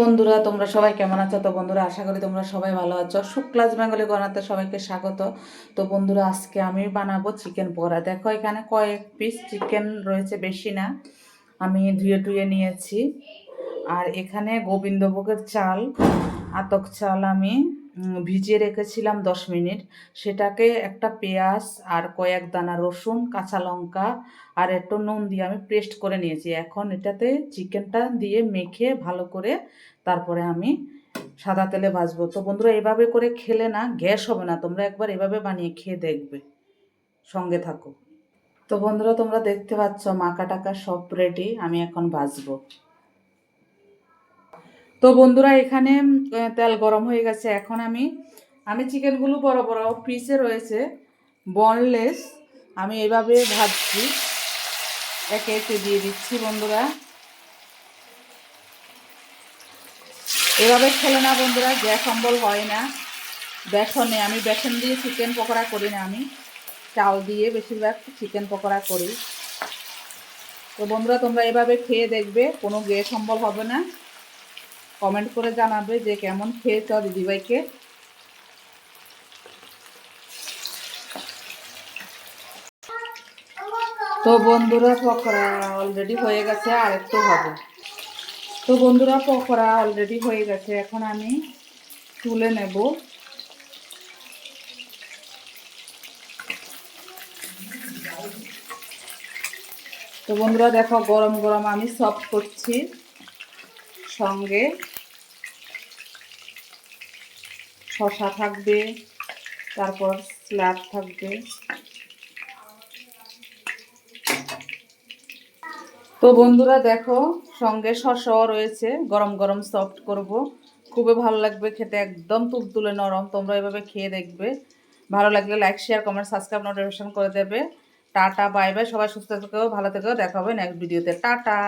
বন্ধুরা, তোমরা সবাই কেমন আছো? তো বন্ধুরা, আশা করি তোমরা সবাই ভালো আছো। শুক্লাস বেঙ্গলি গণাতে সবাইকে স্বাগত। তো বন্ধুরা, আজকে আমি বানাবো চিকেন পকোড়া দেখো, এখানে কয়েক পিস চিকেন রয়েছে, বেশি না। আমি ধুয়ে টুয়ে নিয়েছি। আর এখানে গোবিন্দভোগের চাল, আতক চাল আমি ভিজিয়ে রেখেছিলাম দশ মিনিট। সেটাকে একটা পেঁয়াজ আর কয়েক দানা রসুন, কাঁচা লঙ্কা আর একটু নুন দিয়ে আমি পেস্ট করে নিয়েছি। এখন এটাতে চিকেনটা দিয়ে মেখে ভালো করে তারপরে আমি সাদা তেলে ভাজবো। তো বন্ধুরা, এভাবে করে খেলে না, গ্যাস হবে না। তোমরা একবার এভাবে বানিয়ে খেয়ে দেখবে। সঙ্গে থাকো। তো বন্ধুরা, তোমরা দেখতে পাচ্ছ মাকা টাকা সব রেডি আমি এখন ভাজবো। তো বন্ধুরা, এখানে তেল গরম হয়ে গেছে। এখন আমি আমি চিকেনগুলো বড় বড় পিসে রয়েছে বনলেস আমি এভাবে ভাজছি। একে একে দিয়ে দিচ্ছি, বন্ধুরা। এভাবে খেলে না বন্ধুরা, গ্যাস অম্বল হয় না। বেসনে আমি বেসন দিয়ে চিকেন পকোড়া করি না আমি। চাল দিয়ে বেশিরভাগ চিকেন পকোড়া করি। তো বন্ধুরা, তোমরা এভাবে খেয়ে দেখবে, কোনো গ্যাস অম্বল হবে না। কমেন্ট করে জানাবে যে কেমন খেয়েছ দিদিভাইকে। তো বন্ধুরা, পকোড়া অলরেডি হয়ে গেছে, আর একটু হবে তো বন্ধুরা, পকোড়া অলরেডি হয়ে গেছে, এখন আমি তুলে নেব। তো বন্ধুরা, দেখো গরম গরম আমি সফট করছি সঙ্গে। শশা থাকবে, তারপর স্ল্যাব থাকবে। তো বন্ধুরা দেখো, সঙ্গে শসাও রয়েছে, গরম গরম সফট করব। খুবই ভালো লাগবে খেতে, একদম তুলতুলে নরম, তোমরা এভাবে খেয়ে দেখবে। ভালো লাগলে like share comment subscribe notification করে দেবে। টাটা বাই বাই সবাই সুস্থ থেকেও ভালো থেকেও দেখা হবে নেক্সট ভিডিওতে টাটা!